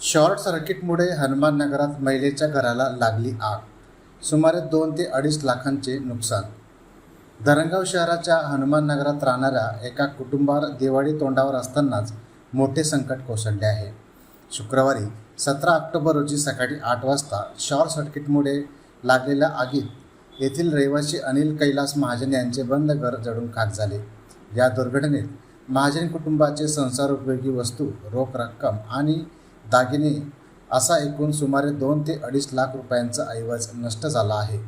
Short सर्किटमुळे हनुमान नगरात महिलेच्या घराला लागली आग. सुमारे दोन ते अडीच लाखांचे नुकसान. धरणगाव शहराच्या हनुमान नगरात राहणाऱ्या एका कुटुंबावर दिवाळी तोंडावर असतानाच मोठे संकट कोसळले आहे. शुक्रवारी सतरा ऑक्टोबर रोजी सकाळी आठ वाजता शॉर्ट सर्किटमुळे लागलेल्या आगीत येथील रहिवासी अनिल कैलास महाजन यांचे बंद घर जडून खाक झाले. या दुर्घटनेत महाजन कुटुंबाचे संसारोपयोगी वस्तू रोख रक्कम आणि दागिने. असा एकूण सुमारे दोन ते अडीच लाख रुपयांचा ऐवज नष्ट झाला आहे.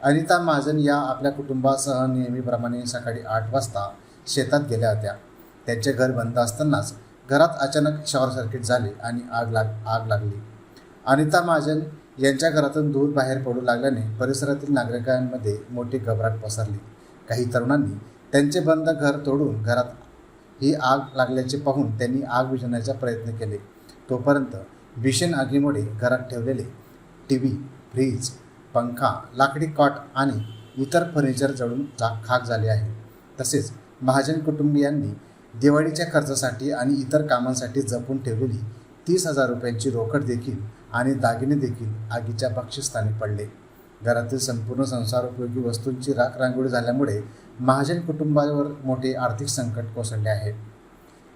अनिता महाजन या आपल्या कुटुंबासह नेहमीप्रमाणे सकाळी आठ वाजता शेतात गेल्या होत्या. त्यांचे घर बंद असतानाच घरात अचानक शॉर्ट सर्किट झाले आणि आग लाग आग लागली. अनिता महाजन यांच्या घरातून दूध बाहेर पडू लागल्याने परिसरातील नागरिकांमध्ये मोठी घबराट पसरली. काही तरुणांनी त्यांचे बंद घर तोडून घरात ही आग लागल्याचे पाहून त्यांनी आग विझवण्याचा प्रयत्न केले. तोपर्यंत भीषण आगीमुळे घरात ठेवलेले टी व्ही फ्रीज पंखा लाकडी कॉट आणि इतर फर्निचर जळून जा खाक झाले आहे. तसेच महाजन कुटुंबियांनी दिवाळीच्या खर्चासाठी आणि इतर कामांसाठी जपून ठेवलेली तीस हजार रुपयांची रोकड देखील आणि दागिने देखील आगीच्या बक्षिस्थानी पडले. घरातील संपूर्ण संसारोपयोगी वस्तूंची राख रांगोळी झाल्यामुळे महाजन कुटुंबावर मोठे आर्थिक संकट कोसळले आहे.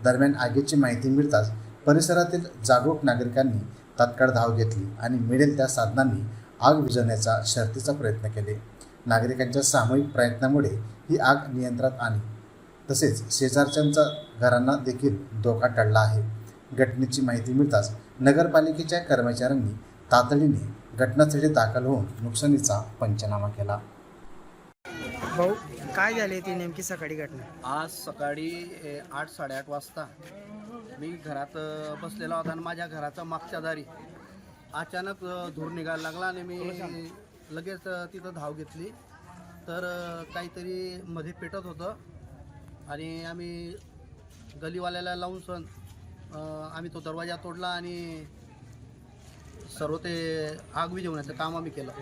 दरम्यान आगीची माहिती मिळताच परिसरातील जागरूक नागरिकांनी तात्काळ धाव घेतली आणि मिळेल त्या साधनांनी आग विझवण्याचा शर्तीचा प्रयत्न केले. नागरिकांच्या सामूहिक प्रयत्नामुळे ही आग नियंत्रणात आली तसेच शेजारच्यांचा घरांना देखील धोका टळला आहे. घटनेची माहिती मिळताच नगरपालिकेच्या कर्मचाऱ्यांनी तातडीने घटनास्थळी दाखल होऊन नुकसानीचा पंचनामा केला. भाऊ काय झाली ती नेमकी सकाळी घटना? आज सकाळी आठ साडेआठ वाजता मी घरात बसलेला होता आणि माझ्या घराच्या मागच्या दारी अचानक धूर निघायला लागला आणि मी लगेच तिथं धाव घेतली. तर काहीतरी मध्ये पेटत होतं आणि आम्ही गलीवाल्याला लावून सण आम्ही तो दरवाजा तोडला आणि सर्व ते आग विझवण्याचं काम आम्ही केलं.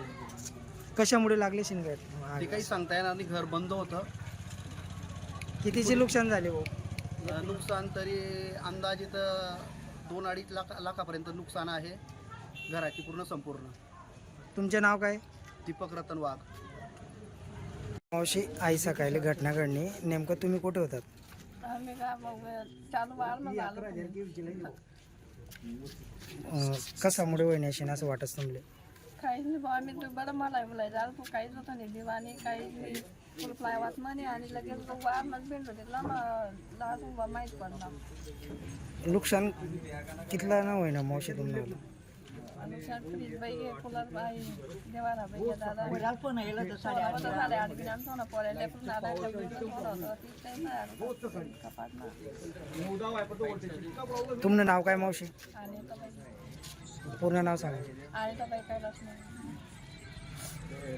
कशामुळे लागली शिंगात ते काही सांगता येणार नाही घर बंद होतं. कितीचे नुकसान झाले भाऊ अ, नुकसान तरी अंदाजित दोन अडीच लाख लाखापर्यंत नुकसान आहे. घराची पूर्ण संपूर्ण. तुमचे नाव काय? दीपक रतन वाघ. मावशी आई सकाळी घटना घडली नेमकं तुम्ही कुठे होतात? आम्ही का मग चालू वाढ आलो. अं, कशामुळे असं वाटत तुमले? काहीच नाही बुवा, आम्ही बरं मला झालं पण काहीच होतं नाही. दिवाणी काही नाही. फुल फ्लाय वाच म्हणे आणि लगेच तो वार मग भेटलो तिथला मग लहान उभा माहीत पडला. नुकसान कितला ना होईना मावशी तुम्हाला? शर्ट फ्रीज बाई घे कूलर बाई देवारा बाई दादा साडे आठ बिना सोना पडेल लेकरून दादा कपाट ना तुमचं नाव काय मावशी? पूर्ण नाव सांगा. आणि तर बाई नाही